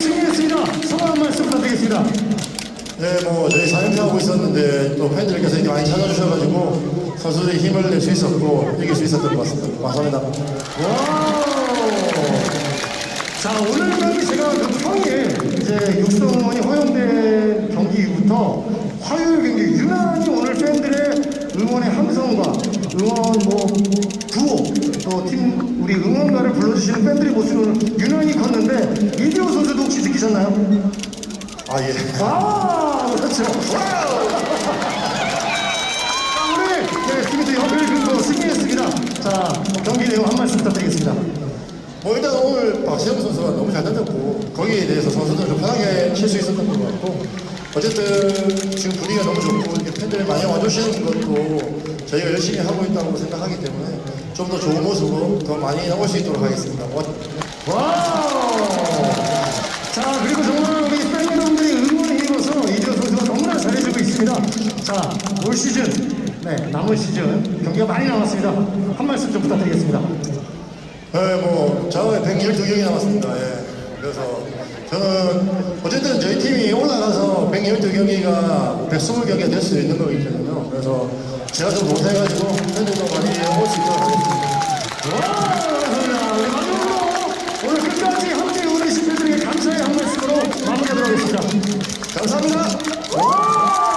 승리했습니다. 소감 한 말씀 부탁드리겠습니다. 네, 뭐 저희 4연패 하고 있었는데 또 팬들께서 이렇게 많이 찾아주셔가지고 선수들이 힘을 낼 수 있었고 이길 수 있었던 것 같습니다. 감사합니다. 와우. 자, 오늘까지 제가 그 평일 이제 육성원이 허용된 경기 이후부터 화요일 경기 유난히 오늘 팬들의 응원의 함성과 응원 뭐 구호 또 팀 우리 응원가를 불러주시는 팬들의 모습은 유난히 느끼셨나요? 아 예. 아, 그렇죠. 와우. 자, 오늘 네, 팀이 협을 근거 승리했습니다. 자, 경기 내용 한 말씀 부탁드리겠습니다. 뭐 일단 오늘 박시영 선수가 너무 잘 던졌고 거기에 대해서 선수들 좀 편하게 칠 수 있었던 것 같고 어쨌든 지금 분위기가 너무 좋고 이렇게 팬들이 많이 와주시는 것도 저희가 열심히 하고 있다고 생각하기 때문에 좀 더 좋은 모습으로 더 많이 나올 수 있도록 하겠습니다. 와- 와우! 자, 그리고 정말 우리 팬 여러분들이 응원에 힘입어서 이재호 선수가 너무나 잘해주고 있습니다. 자, 올 시즌, 네, 남은 시즌 경기가 많이 남았습니다. 한 말씀 좀 부탁드리겠습니다. 네, 뭐, 저는 112경기 남았습니다. 예. 그래서 저는 어쨌든 저희 팀이 올라가서 112경기가 120경기가 될 수 있는 거기 때문에요. 그래서 제가 좀 못해가지고 팬들도 많이 올수 있도록 하겠습니다. 감사합니다.